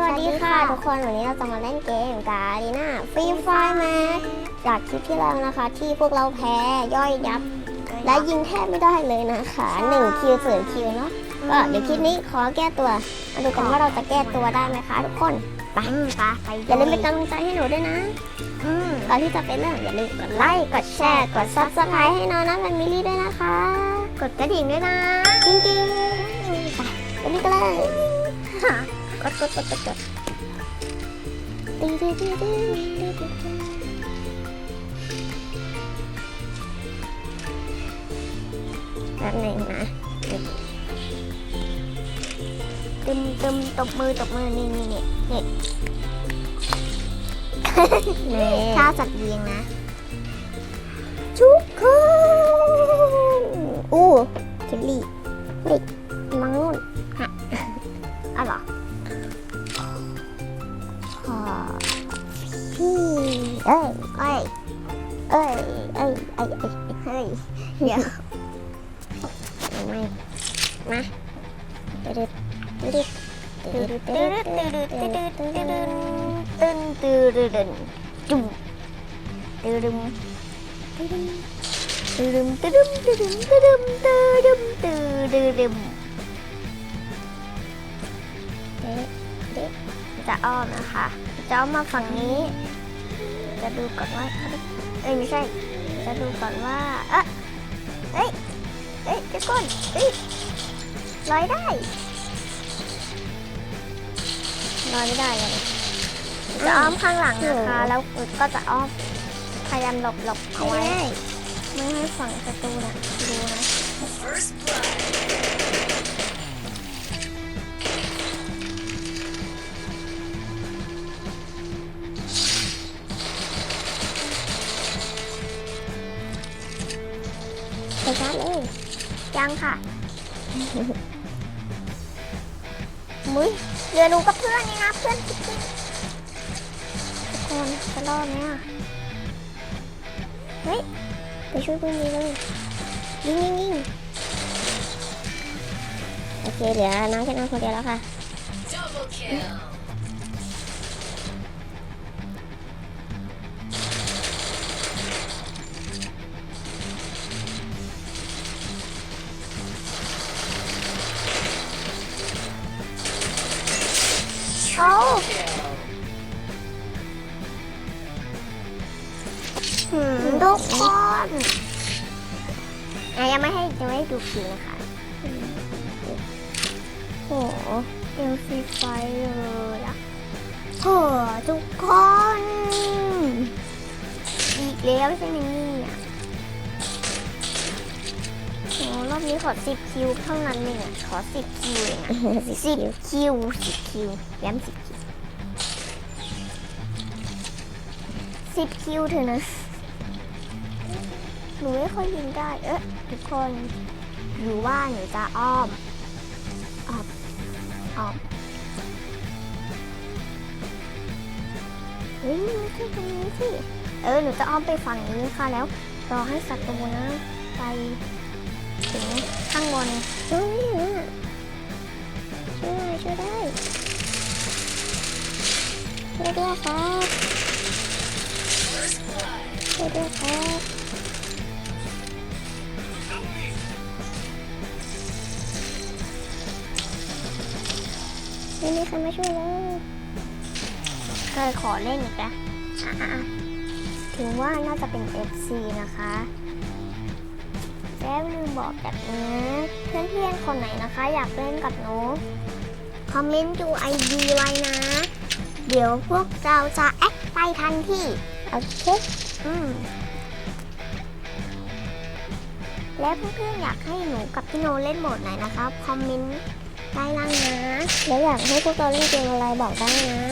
วัสดีค่ะ ทุกคนวันนี้เราจะมาเล่นเกมกาลีน่าฟรีไฟแมสจากคลิปที่แล้วนะคะ ที่พวกเราแพ้ย่อยยับ และยิงแทบไม่ได้เลยนะคะ1คิวศูนย์คิวเนาะก็เดี๋ยวคลิปนี้ขอแก้ตัวมาดูกันว่าเราจะแก้ตัวได้ไหมคะทุกคนไปอืมไปไปอย่าลืมเป็นกำลังใจให้หนูด้วยนะอืมก่อนที่จะไปเริ่มอย่าลืมกดไลค์กดแชร์กด subscribe ให้น้องนัทแฟมิลี่ด้วยนะคะ กดกระดิ่งด้วยนะจริงๆไปไปกันเลย กดกดกดกดกดตีตีตีตีตีตีแป๊บหนึ่งนะตึมตึมตบมือตบมือนี่นี่นี่นี่นี่ท่าสัตว์เลี้ยงนะทุกคนอู้เคลลี่เฮ้ย ดึมเด็กจะอ้อมนะคะจะอ้อมมาฝั่งนี้ จะดูก่อนว่าเอ้ยไม่ใช่ จะดูก่อนว่า เอ๊ะเอ้ยเอ้ยเจะก้นเอ้ยลอยได้นอนไม่ได้เลยจะอ้อมข้างหลังนะคะ แล้วก็จะอ้อมพยายามหลบหลบเอาไว้ไม่ให้ฝั่งประตูน่ะดูนะ ยังค่ะมุ้ยเรือหนูกับเพื่อนนี่นะเพื่อนทุกคนทุกคนจะรอดไหมอะเฮ้ยไปช่วยเพื่อนดีเลยยิงยิงยิงโอเคเหลือน้องแค่น้องคนเดียวแล้วค่ะ หืมทุกคนอะยังไม่ให้ยังไม่ให้ดูคิวนะคะโอ้โหเอลซีไฟเลยอะโหทุกคน อีกแล้วใช่ไหมเนี่ยโอ้รอบนี้ขอสิบคิวเท่านั้นเองอะขอสิบคิวเองอะสิบคิวสิบคิวย้ำสิบคิวสิบคิวเถอะนะ หนูไม่ค่อยยิงได้ เอ๊ะทุกคนหรือว่าหนูจะอ้อมออมอ้อมเฮ้ยไม่ใช่ตรงนี้สิ เออ หนูจะอ้อมไปฝั่งนี้ค่ะ แล้วรอให้ศัตรูนะไปถึงข้างบนช่วยนะช่วยช่วยได้ช่วยด้วยครับช่วยด้วยครับ ไม่มีใครมาช่วยเลยเคยขอเล่นอีกแล้วอะอะอะถึงว่าน่าจะเป็น FC นะคะแล้วลืมบอกแบบนี้เพื่อนๆคนไหนนะคะ อยากเล่นกับหนูคอมเมนต์ดู ID ไว้นะ เดี๋ยวพวกเราจะแอดไปทันทีโอเคอืมและเพื่อนๆอยากให้หนูกับพี่โนเล่นโหมดไหนนะคะคอมเมนต์ ได้ล่างนะแล้วอยากให้พวกเราเล่นเกมอะไรบอกได้นะ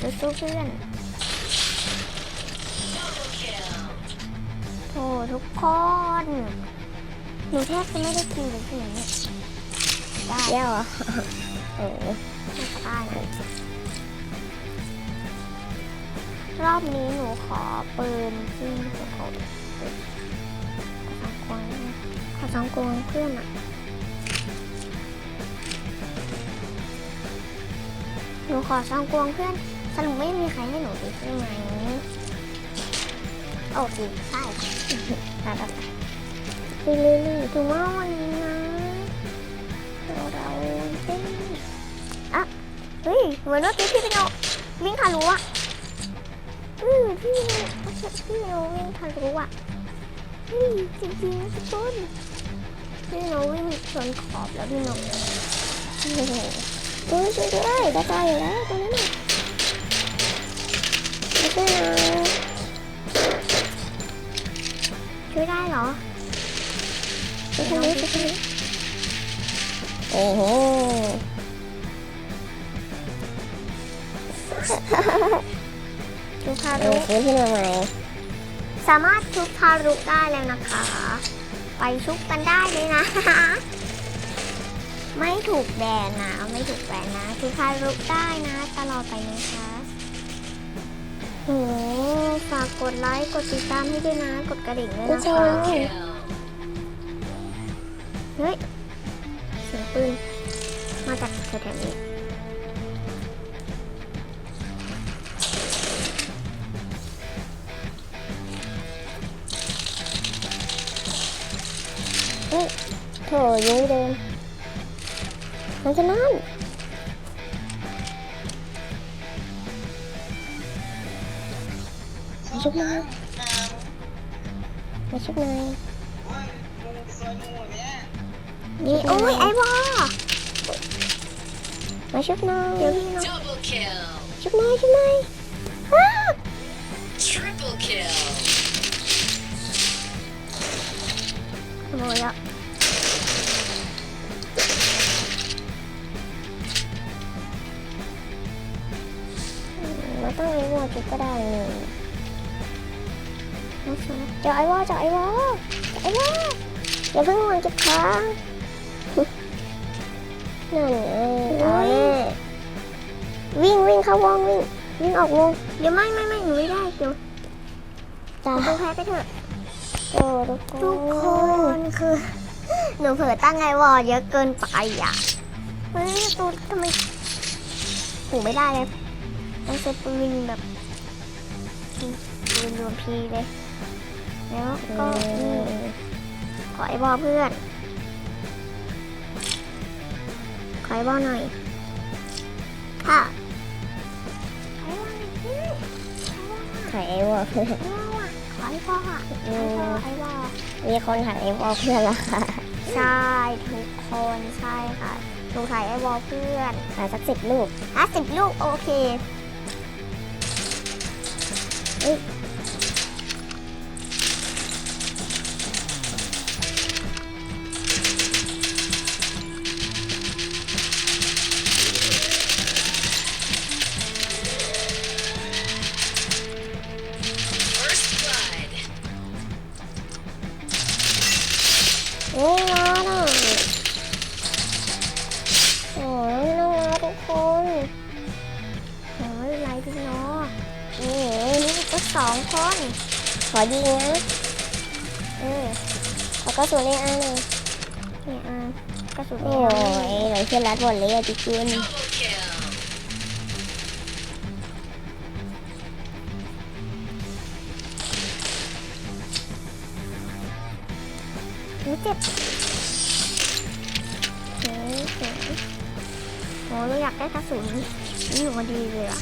สู้ๆเพื่อนโอ้ทุกคนหนูแทบจะไม่ได้กินเลยสิเนี่ยได้เยี่ยวเอโอ้ไม่ได้เลยรอบนี้หนูขอปืนที่หนูของ กวงขอสองกวงเพื่อนอะหนูขอซองกวงเพื่อน สรุปไม่มีใครให้หนูดีใช่ไหมโอเคใช่ค่ะไปไปไปไปเรื่อยๆถึงว่าวันนี้นะเราเราเต้นอะเฮ้ยเหมือนว่าพี่พี่เป็นโนวิ่งทะลุอะอือพี่พี่โนวิ่งทะลุอะ เฮ้ยจริงๆนะทุกคนพี่โนวิ่งชนขอบแล้วพี่โนโอ้โหโอ้ยช่วยด้วยได้ตายอยู่แล้วตรงนั้นน่ะไม่ใช่นะช่วยได้เหรอช่วยทางนี้ช่วยทางนี้โอ้โหทุกทาเอรุอฟื้นขึ้นมาใหม่ สามารถทุบทารุได้แล้วนะคะ ไปชุบกันได้เลยนะ ไม่ถูกแบนนะ ไม่ถูกแบนนะทุบทารุได้นะ ตลอดไปนะคะโอ้ฝากกดไลค์ กดติดตามให้ด้วยนะ กดกระดิ่งด้วยไม่นะใช่คะเฮ้ยเสียงปืนมาจากแถวๆนี้ เดี๋ยวพี่น้อง Double kill. ชุบหน่อยชุบหน่อยอ้า Triple kill. ขโไอ้วอชุบก็ได้นี่ไม่ใช่เจาะไอ้วอเจาะไอ้วอเจาะไอ้วออย่าเพิ่งวางจุดค้างนั่นไงเอาแน่วิ่งวิ่งเข้าวงวิ่งวิ่งออกวงเดี๋ยวไม่ไม่ไม่หนูไม่ได้เดี๋ยวจ้าดูแพ้ไปเถอะโอ้ทุกคนทุกคนคือหนูเผลอตั้งไอวอลเยอะเกินไปอะเฮ้ยตูนทำไมหูไม่ได้เลย ต้องใช้ปืนแบบปืนรวมพีเลย แล้วอืก็นี่มขอไอวอลเพื่อน ขอไอวอลหน่อย ค่ะไอวอลหน่อยพี่ไอวอลอะถ่ายไอ้วอเพื่อนไอวอลอะขอไอวอลอะไอวอลไอวอลมีคนถ่ายไอ้วอเพื่อนและค่ะ ใช่ทุกคนใช่ค่ะหนูถ่ายไอวอลเพื่อนถ่ายสักสิบลูกห้าสิบลูกโอเค เอ้ย First blood. นี่นะน่ะโอ้ สองคน ขอยิงนะเออแล้วก็ส่วนในอันหนึ่งเนี่ยอะกระสุนโอ้ยเหลือเชื่อรัดหมดเลยอะจิกุน Double kill. หนูเจ็บเฮ้ยเฮ้ยโอ้ยเราอยากได้กระสุนนี่อยู่พอดีเลยอะ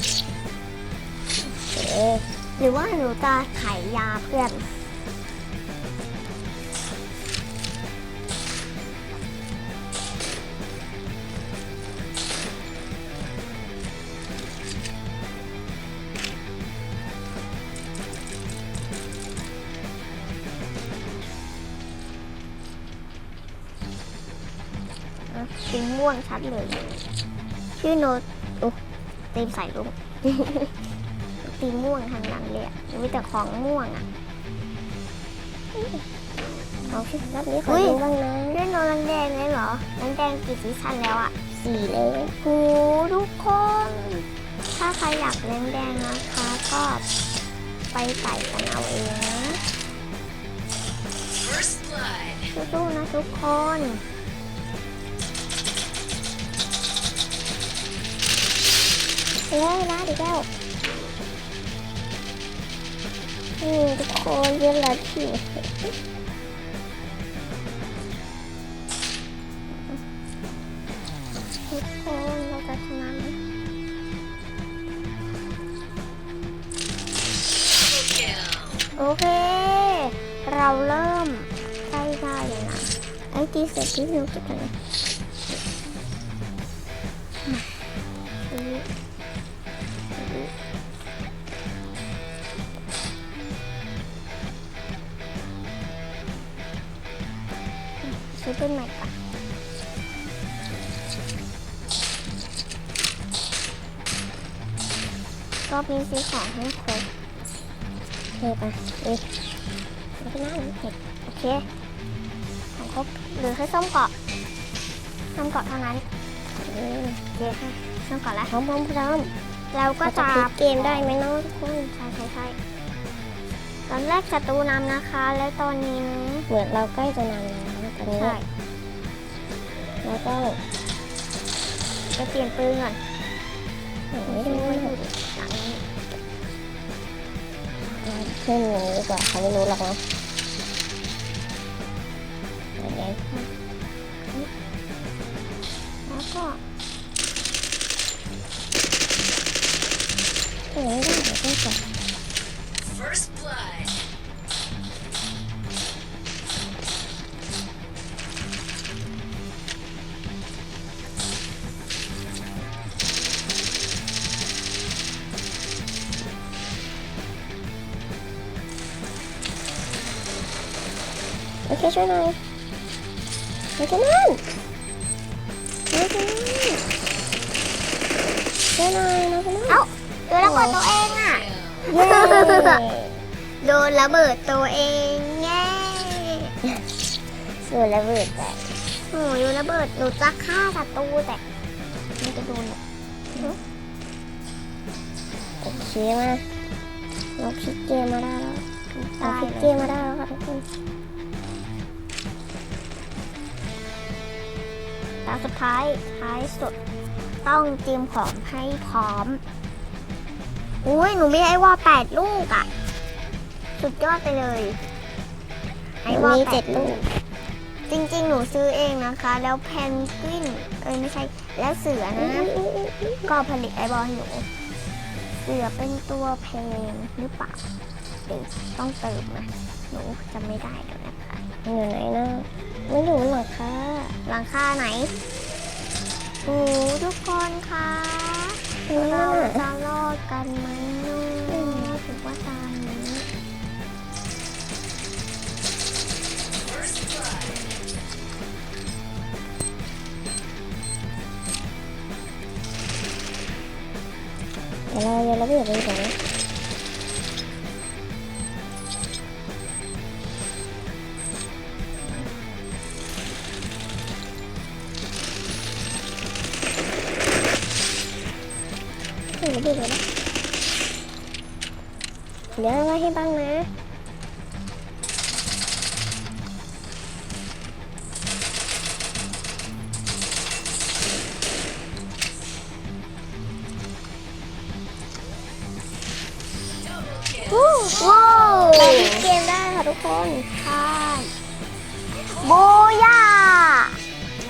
เอ๊ะ หรือว่าหนูจะไขยยาเพื่อนสีม่วงชัดเลย ชื่อโนตโอ้ตีมใส่ลุง ตีม่วงทางนั้นเลยอะมีแต่ของม่วงอะเอาสิรอบนี้ขออุ๊ยยิงบ้างนะชื่อโนตแดงเลยเหรอแดงกี่ซีซั่นแล้วอะสี่เลยโหทุกคน ถ้าใครอยากเล่นแดงนะคะก็ไปใส่กันเอาเองนะ First blood. สู้ๆนะทุกคนโเฮ้ยนะดีแล้ว อืมทุกคนเวลาที่ทุกคนเราจะชนะไหม Triple kill. โอเค เราเริ่มใกล้ได้เลยนะไอ้ตีเสร็จที่เราเก็บกั ซื้อเป็นใหม่ก่อนรอบนี้ซื้อของให้ครบเฮ้ยไปเอ้ยไม่เป็นไรเห็ดโอเคของครบเหลือแค่ส้มเกาะส้มเกาะเท่านั้นเออโอเคค่ะส้มเกาะแล้วพร้อมพร้อมพร้อมเราก็ก็จะจะพลิกเกมได้ไหมเน้องทุกคนใช่ใช่ใช่ตอนแรกศัตรูนำนะคะ แล้วตอนนี้นะเหมือนเราใกล้จะนำแล้ว ตอนนี้ใช่แล้วก็จะเปลี่ยนปืนก่อนไม่ไม่ได้รู้ไม่ว่าอได้ยู่หลังนี้ขึ้นอย่างนี้ดีกว่าเขาไม่รู้หรอกนะอย่างนี้แล้วก็อย่างนี้ได้เดี๋ยวต้องจับ เคช่วยหน่อยโอเคนั่นโอเคนั่นช่วยหน่อยน้องคนนั้นเอ้าโดนระเบิดตัวเองอะ Kill. เย้โดนระเบิดตัวเองแง่ส่วนระเบิดไปโอ้ยโดนระเบิดหนูจะฆ่าศัตรูแต่มันจะโดนแบบโอเคมาเราพลิกเกมมาได้แล้วเราตายพลิกเลเกยมมาได้แล้วค่ะทุกคน ตาสุดท้ายท้ายสุดต้องเตรียมของให้พร้อม อุ้ยหนูมีไอวอลแปดลูกอะ สุดยอดไปเลย ไอวอลมีแปเจ็ดดลูลูกกจริงๆ หนูซื้อเองนะคะ แล้วแพนกวิน เอ้ยไม่ใช่ แล้วเสือนะ ก็ผลิตไอบอลให้หนู เสือเป็นตัวเพลงหรือเปล่าเดี๋ยวต้องเติมนะหนูจำไม่ได้เดี๋ยวนะคะมันอยู่ไหนนะ มันอยู่บนหลังคาหลังคาไหนโอ้ทุกคนคะเราน่ะจะรอดกันไหมเนาะถือว่าตามนี้เดี๋ยวเราเดี๋ยวเราไปอยู่ตรงไห ว้าวเราพลิกเกมได้ค่ะทุกคนใช่โบย่า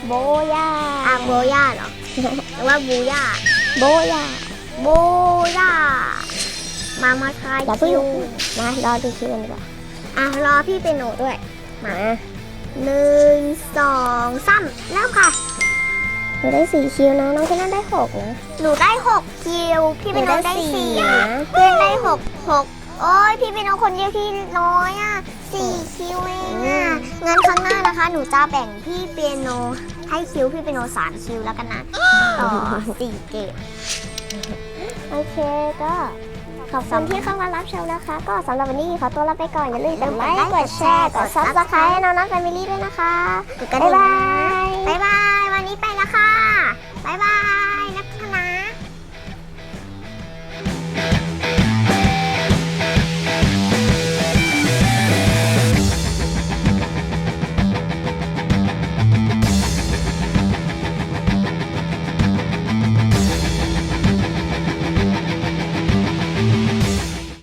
โบยาอะโบย่าเหรอหรือว่าบูย่าโบยาโบย่ามามาทายอย่าเพิ่งคิวมารอดูคิวกันดีกว่าอะรอพี่เป็นหนูด้วยมาหนึ่งสองสามเริ่มค่ะหนูได้สี่คิวนะน้องที่นั่นได้หกนะหนูได้หกคิวพี่เป็นหนูน้ได้องได้สี่สี่นะเพื่อนได้หกหก โอ้ยพี่เป็นน้องคนเดียวที่น้อยอะสี่คิวเองอะงั้นครั้งหน้านะคะ หนูจะแบ่งพี่เปียโนให้คิวพี่เปียโนสามคิวแล้วกันนะต่อสี่เกมโอเคก็ขอบคุณที่เข้ามารับชมนะคะ ก็สำหรับวันนี้ขอตัวลาไปก่อน อย่าลืมกดไลค์กดแชร์กดซับสไครต์ให้น้องนัทแฟมิลี่ด้วยนะคะกดกระบ๊าดิ่ยงบายบ๊ายบา